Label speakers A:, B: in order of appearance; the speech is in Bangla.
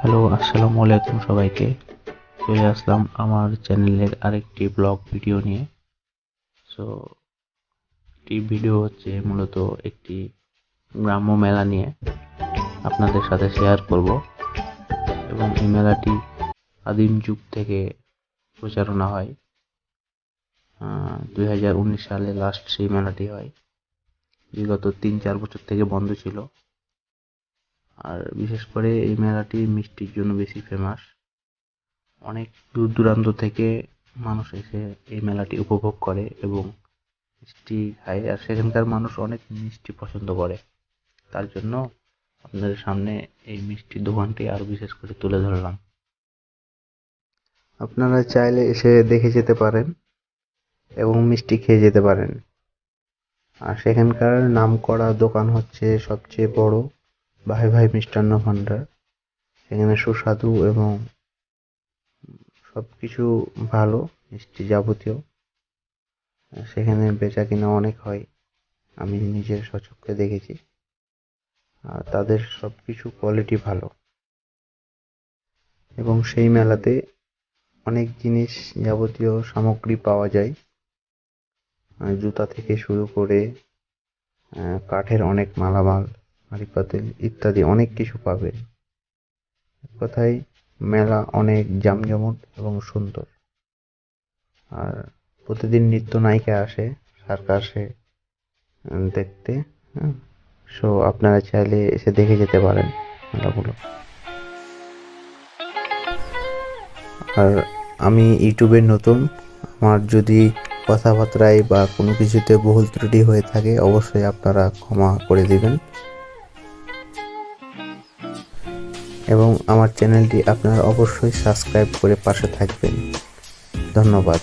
A: হ্যালো, আসসালামু আলাইকুম সবাইকে। চলে আসলাম আমার চ্যানেলের আরেকটি ব্লগ ভিডিও নিয়ে। সো একটি ভিডিও হচ্ছে মূলত একটি গ্রাম্য মেলা নিয়ে আপনাদের সাথে শেয়ার করব। এবং এই মেলাটি আদিম যুগ থেকে প্রচারণা হয়। দুই হাজার উনিশ সালে লাস্ট সেই মেলাটি হয়। বিগত তিন চার বছর থেকে বন্ধ ছিল। আর বিশেষ করে এই মেলাটি মিষ্টির জন্য বেশি ফেমাস অনেক দূর দূরান্ত থেকে মানুষ এসে এই মেলাটি উপভোগ করে এবং মিষ্টি খায়। আর সেখানকার মানুষ অনেক মিষ্টি পছন্দ করে। তার জন্য আপনাদের সামনে এই মিষ্টির দোকানটি আরও বিশেষ করে তুলে ধরলাম। আপনারা চাইলে এসে দেখে যেতে পারেন এবং মিষ্টি খেয়ে যেতে পারেন। আর সেখানকার নামকরা দোকান হচ্ছে সবচেয়ে বড়। ভাই ভাই মিষ্টান্ন ভাণ্ডার। সেখানে সুস্বাদু এবং সব কিছু ভালো, মিষ্টি যাবতীয়। সেখানে বেচা কিনা অনেক হয়, আমি নিজের সচক্ষে দেখেছি। আর তাদের সব কিছু কোয়ালিটি ভালো। এবং সেই মেলাতে অনেক জিনিস যাবতীয় সামগ্রী পাওয়া যায়। জুতা থেকে শুরু করে কাঠের অনেক মালামাল। হাঁড়ি ইত্যাদি অনেক কিছু পাবে। এক কথায়, মেলা অনেক জামজমট এবং সুন্দর। আর প্রতিদিন নিত্য নায়িকা আসে সার্কাসে দেখতে হ্যাঁ? সো আপনারা চাইলে এসে দেখে যেতে পারেন মেলাগুলো। আর আমি ইউটিউবে নতুন, আমার যদি কথাবার্তায় বা কোনো কিছুতে ভুল ত্রুটি হয়ে থাকে, অবশ্যই আপনারা ক্ষমা করে দিবেন। এবং আমার চ্যানেলটি আপনারা অবশ্যই সাবস্ক্রাইব করে পাশে থাকবেন। ধন্যবাদ।